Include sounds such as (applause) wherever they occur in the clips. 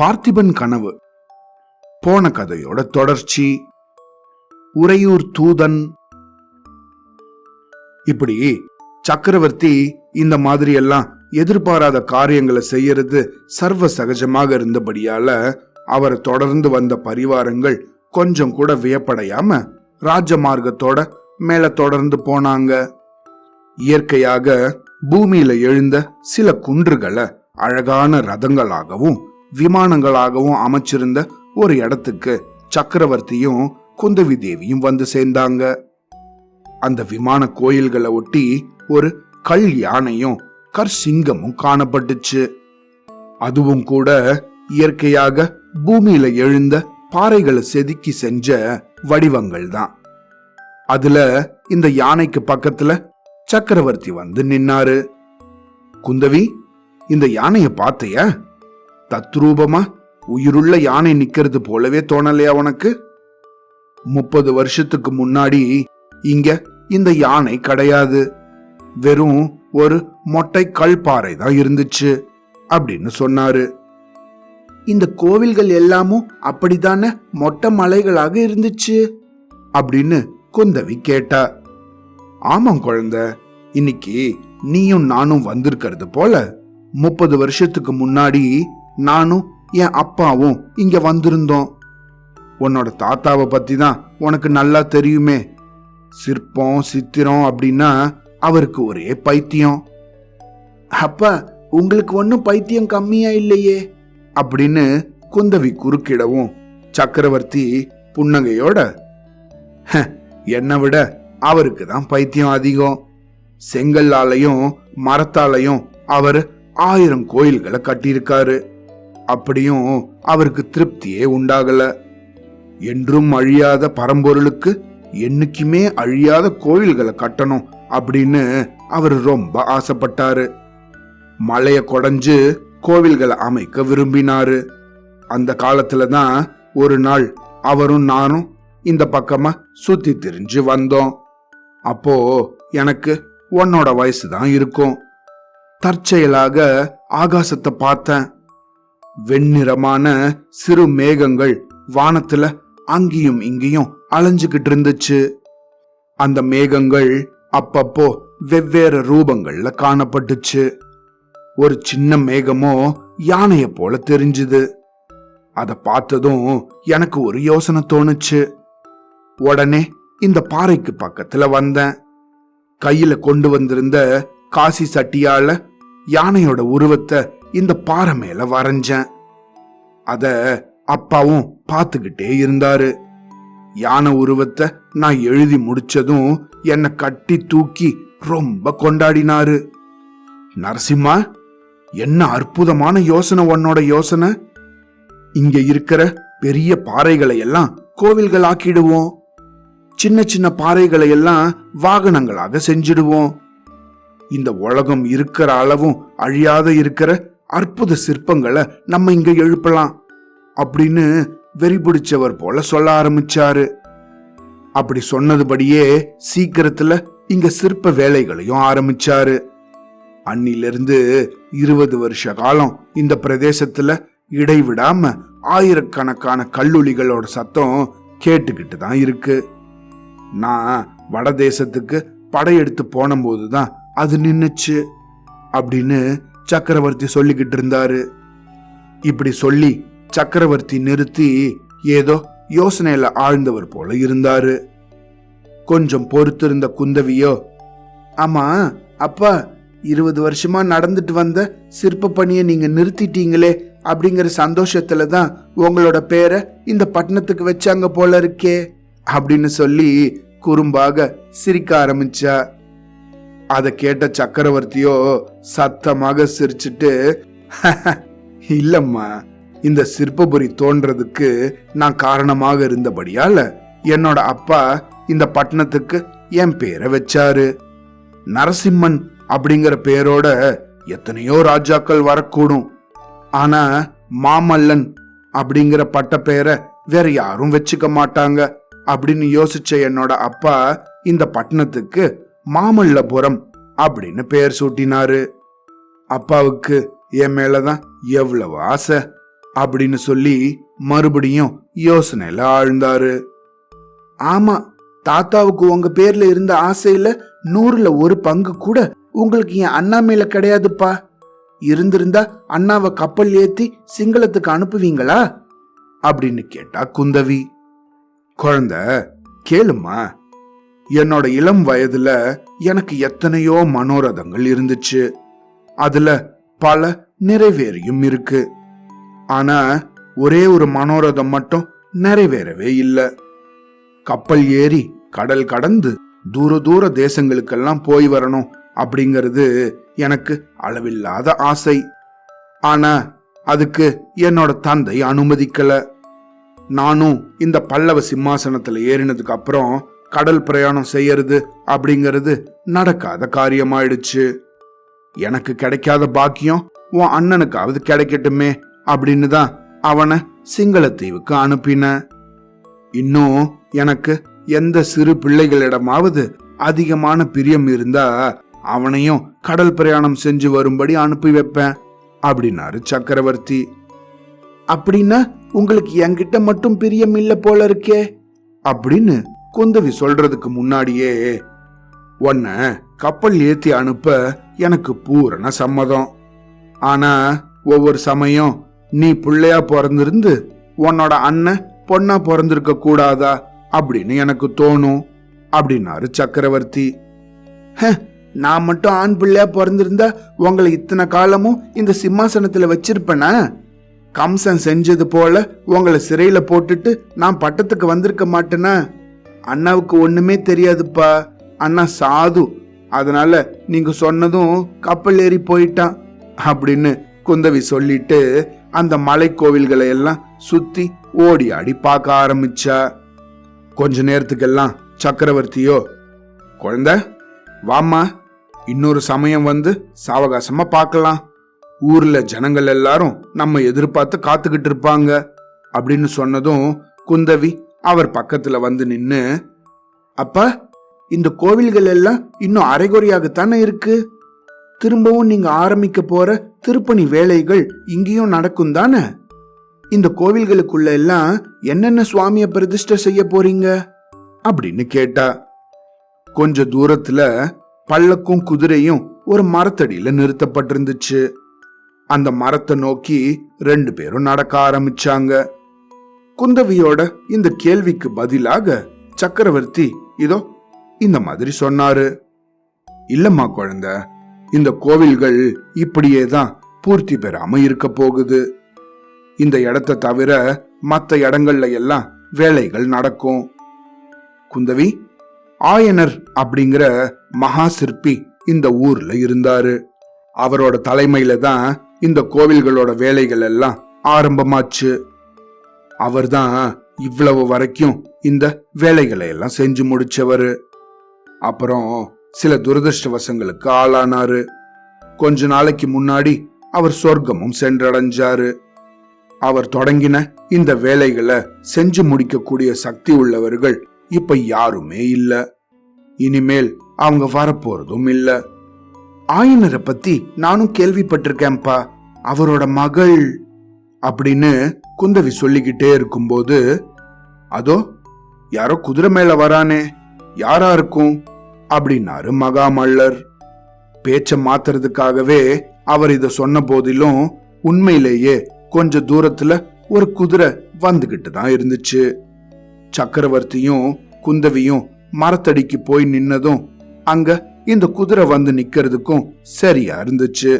பார்த்திபன் கனவு. போன கதையோட தொடர்ச்சி. உறையூர் தூதன். இப்படி சக்கரவர்த்தி இந்த மாதிரி எல்லாம் எதிர்பாராத காரியங்களை செய்யறது சர்வ சகஜமாக இருந்தபடியால அவரை தொடர்ந்து வந்த பரிவாரங்கள் கொஞ்சம் கூட வியப்படையாம ராஜ மார்க்கத்தோட மேல தொடர்ந்து போனாங்க. இயற்கையாக பூமியில எழுந்த சில குன்றுகளை அழகான ரதங்களாகவும் விமானங்களாகவும் அமைச்சிருந்த ஒரு இடத்துக்கு சக்கரவர்த்தியும் குந்தவி தேவியும் வந்து சேர்ந்தாங்க. அந்த விமான கோயில்களை ஒட்டி ஒரு கல் யானையும் கற்சிங்கமும் காணப்பட்டுச்சு. அதுவும் கூட இயற்கையாக பூமியில எழுந்த பாறைகளை செதுக்கி செஞ்ச வடிவங்கள் தான். அதுல இந்த யானைக்கு பக்கத்துல சக்கரவர்த்தி வந்து நின்னாரு. குந்தவி இந்த யானைய பார்த்தையா? தத்ரூபமா? உயிருள்ள யானை நிக்கிறது போலவே தோணலையா உனக்கு? முப்பது வருஷத்துக்கு முன்னாடி இங்க இந்த யானை கிடையாது. வெறும் ஒரு மொட்டை கல்பாறை தான் இருந்துச்சு அப்படின்னு சொன்னாரு. இந்த கோவில்கள் எல்லாமும் அப்படித்தானே மொட்டை மலைகளாக இருந்துச்சு? அப்படின்னு குந்தவி கேட்டா. ஆமாம் குழந்தை இன்னைக்கு நீயும் நானும் வந்திருக்கிறது போல. முப்பது வருஷத்துக்கு முன்னாடி நானும் என் அப்பாவும் இங்க வந்திருந்தோம். உன்னோட தாத்தாவை பத்தி தான் உனக்கு நல்லா தெரியுமே. சிற்பம் சித்திரம் அப்படின்னா அவருக்கு ஒரே பைத்தியம். அப்பா உங்களுக்கு ஒன்றும் பைத்தியம் கம்மியா இல்லையே? அப்படின்னு குந்தவி குறுக்கிடவும் சக்கரவர்த்தி புன்னகையோட "ஹ, என்னை விட அவருக்கு தான் பைத்தியம் அதிகம். செங்கல்லாலையும் மரத்தாலையும் அவர் ஆயிரம் கோயில்களை கட்டியிருக்காரு. அப்படியும் அவருக்கு திருப்தியே உண்டாகல. என்றும் அழியாத பரம்பொருளுக்கு என்னைக்குமே அழியாத கோயில்களை கட்டணும் அப்படின்னு அவர் ரொம்ப ஆசைப்பட்டாரு. மலைய கொடைஞ்சு கோவில்களை அமைக்க விரும்பினாரு. அந்த காலத்துல தான் ஒரு நாள் அவரும் நானும் இந்த பக்கமா சுத்தி திரிஞ்சு வந்தோம். அப்போ எனக்கு உன்னோட வயசு தான் இருக்கும். தற்செயலாக ஆகாசத்தை பார்த்தேன். வெண்ணிறமான சிறு மேகங்கள் வானத்துல அங்கேயும் இங்கேயும் அலைஞ்சுக்கிட்டு இருந்துச்சு. அந்த மேகங்கள் அப்பப்போ வெவ்வேறு ரூபங்கள்ல காணப்பட்டுச்சு. ஒரு சின்ன மேகமோ யானைய போல தெரிஞ்சுது. அதை பார்த்ததும் எனக்கு ஒரு யோசனை தோணுச்சு. உடனே இந்த பாறைக்கு பக்கத்துல வந்தேன். கையில கொண்டு வந்திருந்த காசி சட்டியால யானையோட உருவத்தை இந்த பாறை மேல வரைஞ்சேன். அத அப்பாவும் பார்த்துக்கிட்டே இருந்தாரு. யானை உருவத்தை நான் எழுதி முடிச்சதும் என்னை கட்டி தூக்கி ரொம்ப கொண்டாடினாரு. நரசிம்மா என்ன அற்புதமான யோசனை உன்னோட யோசனை? இங்க இருக்கிற பெரிய பாறைகளை எல்லாம் கோவில்கள் ஆக்கிடுவோம் சின்ன சின்ன பாறைகளை எல்லாம் வாகனங்களாக செஞ்சிடுவோம். இந்த உலகம் இருக்கிற அளவும் அழியாத இருக்கிற அற்புத சிற்பங்களை நம்ம இங்க எழுப்பலாம் அப்படின்னு வெறி பிடிச்சவர் போல சொல்ல ஆரம்பிச்சாரு. அப்படி சொன்னதுபடியே சீக்கிரத்துல இங்க சிற்ப வேலைகளையும் ஆரம்பிச்சாரு. அன்னிலிருந்து இருபது வருஷ காலம் இந்த பிரதேசத்துல இடைவிடாம ஆயிரக்கணக்கான கல்லூலிகளோட சத்தம் கேட்டுக்கிட்டு தான் இருக்கு. நான் வடதேசத்துக்கு படையெடுத்து போனபோது தான் அது நின்னுச்சு அப்படின்னு சக்கரவர்த்தி சொல்லிக்கிட்டு இருந்தாரு. இப்படி சொல்லி சக்கரவர்த்தி நிறுத்தி ஏதோ யோசனையில ஆழ்ந்தவர் போல இருந்தாரு. கொஞ்சம் பொறுத்திருந்த குந்தவியோ ஆமா அப்பா இருபது வருஷமா நடந்துட்டு வந்த சிற்ப பணியை நீங்க நிறுத்திட்டீங்களே அப்படிங்கிற சந்தோஷத்துல தான் உங்களோட பேரை இந்த பட்டணத்துக்கு வச்சாங்க போல இருக்கே அப்படின்னு சொல்லி குறும்பாக சிரிக்க ஆரம்பிச்சா. அதை கேட்ட சக்கரவர்த்தியோ சத்தமாக சிரிச்சிட்டு (laughs) இல்லம்மா இந்த சிற்பபுரி தோன்றதுக்கு நான் காரணமாக இருந்தபடியால என்னோட அப்பா இந்த பட்டணத்துக்கு என் பேரை வச்சாரு. நரசிம்மன் அப்படிங்கிற பேரோட எத்தனையோ ராஜாக்கள் வரக்கூடும். ஆனா மாமல்லன் அப்படிங்கிற பட்ட பேரை வேற யாரும் வச்சுக்க மாட்டாங்க. அப்படின்னு யோசிச்ச என்னோட அப்பா இந்த பட்டணத்துக்கு மாமல்லபுரம் அப்படின்னு பெயர் சூட்டினாரு. அப்பாவுக்கு என் மேலதான் எவ்வளவு ஆசை அப்படின்னு சொல்லி மறுபடியும் யோசனையில ஆழ்ந்தாரு. ஆமா தாத்தாவுக்கு உங்க பேர்ல இருந்த ஆசையில நூறுல ஒரு பங்கு கூட உங்களுக்கு என் அண்ணா மேல கிடையாதுப்பா. இருந்திருந்தா அண்ணாவை கப்பல் ஏத்தி சிங்களத்துக்கு அனுப்புவீங்களா? அப்படின்னு கேட்டா குந்தவி. குழந்தை கேளுமா என்னோட இளம் வயதுல எனக்கு எத்தனையோ மனோரதங்கள் இருந்துச்சு. அதுல பல நிறைவேறியும் இருக்கு. ஆனா ஒரே ஒரு மனோரதம் மட்டும் நிறைவேறவே இல்லை. கப்பல் ஏறி கடல் கடந்து தூர தூர தேசங்களுக்கெல்லாம் போய் வரணும் அப்படிங்கிறது எனக்கு அளவில்லாத ஆசை. ஆனா அதுக்கு என்னோட தந்தை அனுமதிக்கல. நானும் இந்த பல்லவ சிம்மாசனத்துல ஏறினதுக்கு அப்புறம் கடல் பிரயாணம் செய்யறது அப்படிங்கிறது நடக்காத காரியமாயிடுச்சு. எனக்கு கிடைக்காத பாக்கியம் உன் அண்ணனுக்காவது கிடைக்கட்டுமே அப்படின்னு தான் அவனை சிங்களத்தீவுக்கு அனுப்பின. இன்னும் எனக்கு எந்த சிறு பிள்ளைகளிடமாவது அதிகமான பிரியம் இருந்தா அவனையும் கடல் பிரயாணம் செஞ்சு வரும்படி அனுப்பி வைப்பேன் அப்படின்னாரு சக்கரவர்த்தி. அப்படின்னா உங்களுக்கு என்கிட்ட மட்டும் பிரியம் இல்ல போல இருக்கே அப்படின்னு குந்தவி சொல்றதுக்கு முன்னாடியே உன்னை கப்பல் ஏத்தி அனுப்ப எனக்கு பூரண சம்மதம். ஆனா ஒவ்வொரு சமயம் நீ பிள்ளையா பிறந்திருந்து உன்னோட அண்ணன் பொண்ணா பிறந்திருக்க கூடாதா அப்படின்னு எனக்கு தோணும் அப்படின்னாரு சக்கரவர்த்தி. "ஹ, நான் மட்டும் ஆண் பிள்ளையா பிறந்திருந்தா உங்களை இத்தனை காலமும் இந்த சிம்மாசனத்துல வச்சிருப்பேனா? கம்சன் செஞ்சது போல உங்களை சிறையில போட்டுட்டு நான் பட்டத்துக்கு வந்திருக்க மாட்டேனா? அண்ணாவுக்கு ஒண்ணுமே தெரியாதுப்பா. அண்ணா சாது. அதனால நீங்க சொன்னதும் கப்பல் ஏறி போயிட்டான் அப்படின்னு குந்தவி சொல்லிட்டு அந்த மலை கோவில்களை எல்லாம் சுத்தி ஓடி ஆடி பார்க்க ஆரம்பிச்சா. கொஞ்ச நேரத்துக்கெல்லாம் சக்கரவர்த்தியோ குழந்த வாம்மா. இன்னொரு சமயம் வந்து சாவகாசமா பார்க்கலாம். ஊர்ல ஜனங்கள் எல்லாரும் நம்ம எதிர்பார்த்து காத்துக்கிட்டு இருப்பாங்க. அப்படின்னு சொன்னதும் குந்தவி அவர் பக்கத்துல வந்து நின்னு அப்பா இந்த கோவில்கள் எல்லாம் இன்னும் அரைகுறையாகத்தானே இருக்கு? திரும்பவும் நீங்க ஆரம்பிக்க போற திருப்பணி வேலைகள் இங்கேயும் நடக்கும் தானே? இந்த கோவில்களுக்குள்ள எல்லாம் என்னென்ன சுவாமிய பிரதிஷ்டை செய்ய போறீங்க? அப்படின்னு கேட்டா கொஞ்ச தூரத்துல பல்லக்கும் குதிரையும் ஒரு மரத்தடியில நிறுத்தப்பட்டிருந்துச்சு. அந்த மரத்தை நோக்கி ரெண்டு பேரும் நடக்க ஆரம்பிச்சாங்க. குந்தவியோட இந்த கேள்விக்கு பதிலாக சக்கரவர்த்தி இதோ இந்த மாதிரி சொன்னாரு. இல்லம்மா குழந்தை இந்த கோவில்கள் இப்படியே தான் பூர்த்தி பெறாம இருக்க போகுது. இந்த இடத்த தவிர மற்ற இடங்கள்ல எல்லாம் வேலைகள் நடக்கும். குந்தவி ஆயனர் அப்படிங்கிற மகா சிற்பி இந்த ஊர்ல இருந்தாரு. அவரோட தலைமையில தான் இந்த கோவில்களோட வேலைகள் எல்லாம் ஆரம்பமாச்சு. அவர்தான் இவ்வளவு வரைக்கும் இந்த வேலைகளை எல்லாம் செஞ்சு முடிச்சவர். அப்புறம் சில துரதிருஷ்டவசங்களுக்கு ஆளானாரு. கொஞ்ச நாளைக்கு முன்னாடி அவர் சொர்க்கமும் சென்றடைஞ்சாரு. அவர் தொடங்கின இந்த வேலைகளை செஞ்சு முடிக்கக்கூடிய சக்தி உள்ளவர்கள் இப்ப யாருமே இல்ல. இனிமேல் அவங்க வரப்போறதும் இல்ல. ஆயனரை பத்தி நானும் கேள்விப்பட்டிருக்கேன்ப்பா. அவரோட மகள் அப்படின்னு குந்தவி சொல்லிக்கிட்டே இருக்கும்போது அதோ யாரோ குதிரை மேல வரானே யாரா இருக்கும்? அப்படின்னாரு மகாமல்லர். பேச்ச மாத்துறதுக்காகவே அவர் இத சொன்ன போதிலும் உண்மையிலேயே கொஞ்ச தூரத்துல ஒரு குதிரை வந்துகிட்டு தான் இருந்துச்சு. சக்கரவர்த்தியும் குந்தவியும் மரத்தடிக்கு போய் நின்னதும் அங்க இந்த குதிரை வந்து நிக்கிறதுக்கும் சரியா இருந்துச்சு.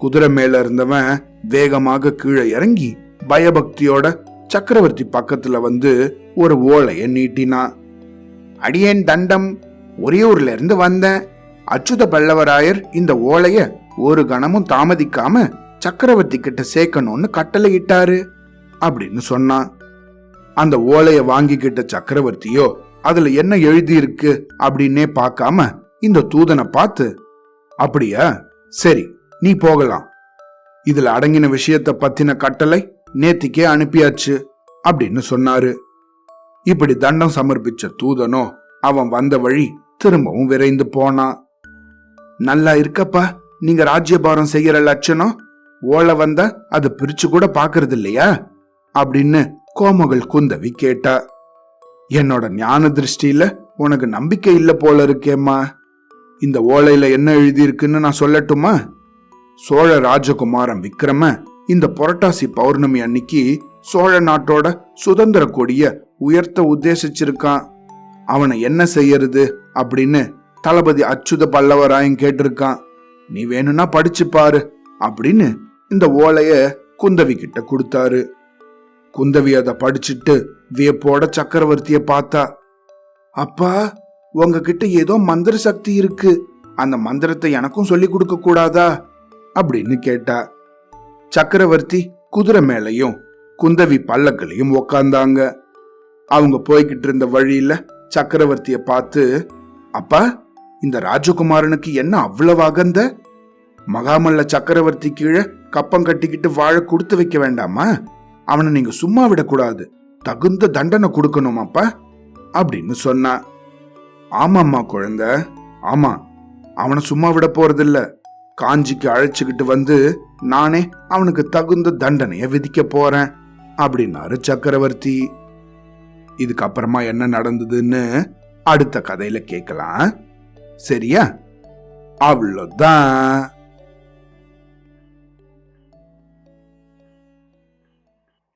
குதிரை மேல இருந்தவன் வேகமாக கீழே இறங்கி பயபக்தியோட சக்கரவர்த்தி பக்கத்துல வந்து ஒரு ஓலைய நீட்டினான் அடியேன் தண்டம் ஒரியூர்ல இருந்து வந்தேன் அச்சுத பல்லவராயர் இந்த ஓலைய ஒரு கணமும் தாமதிக்காம சக்கரவர்த்தி கிட்ட சேர்க்கணும்னு கட்டளையிட்டாரு அப்படின்னு சொன்னான் அந்த ஓலைய வாங்கிக்கிட்ட சக்கரவர்த்தியோ அதுல என்ன எழுதி இருக்கு அப்படின்னே பார்க்காம இந்த தூதனை பார்த்து அப்படியா? சரி நீ போகலாம். இதுல அடங்கின விஷயத்த பத்தின கட்டளை நேத்திக்கே அனுப்பியாச்சு அப்படின்னு சொன்னாரு. இப்படி தண்டம் சமர்ப்பிச்ச தூதனோ அவன் வந்த வழி திரும்பவும் விரைந்து போனான் நல்லா இருக்கப்பா நீங்க ராஜ்யபாரம் செய்யற லட்சணம் ஓலை வந்தா அதை பிரிச்சு கூட பாக்குறது இல்லையா அப்படின்னு கோமகள் குந்தவி கேட்டா. என்னோட ஞான திருஷ்டியில உனக்கு நம்பிக்கை இல்ல போல இருக்கேம்மா. இந்த ஓலையில என்ன எழுதியிருக்குன்னு நான் சொல்லட்டுமா? சோழ ராஜகுமாரன் விக்ரம இந்த புரட்டாசி பௌர்ணமி அன்னைக்கு சோழ நாட்டோட சுதந்திர கொடிய உயர்த்த உத்தேசிச்சிருக்கான். அவனை என்ன செய்யறது அப்படின்னு தளபதி அச்சுத பல்லவராயன் கேட்டிருக்கான். நீ வேணும்னா படிச்சு பாரு அப்படின்னு இந்த ஓலைய குந்தவி கிட்ட கொடுத்தாரு. குந்தவி அதை படிச்சுட்டு வியப்போட சக்கரவர்த்திய பார்த்தா அப்பா உங்ககிட்ட ஏதோ மந்திர சக்தி இருக்கு. அந்த மந்திரத்தை எனக்கும் சொல்லி கொடுக்க கூடாதா? அப்படின்னு கேட்டா சக்கரவர்த்தி குதிரை மேலையும் குந்தவி பல்லக்களையும் உக்காந்தாங்க. அவங்க போய்கிட்டு இருந்த வழியில சக்கரவர்த்திய பார்த்து அப்பா இந்த ராஜகுமாரனுக்கு என்ன அவ்வளவு அகந்த? மகாமல்ல சக்கரவர்த்தி கீழே கப்பம் கட்டிக்கிட்டு வாழ கொடுத்து வைக்க வேண்டாமா? அவனை நீங்க சும்மா விடக்கூடாது. தகுந்த தண்டனை கொடுக்கணுமாப்பா? அப்படின்னு சொன்னா. ஆமாம்மா குழந்தை. ஆமா அவனை சும்மா விட போறதில்ல. காஞ்சிக்கு அழைச்சுக்கிட்டு வந்து நானே அவனுக்கு தகுந்த தண்டனையை விதிக்க போறேன் அப்படின்னாரு சக்கரவர்த்தி. இதுக்கப்புறமா என்ன நடந்ததுன்னு அடுத்த கதையில கேட்கலாம். சரியா? அவ்வளோதான்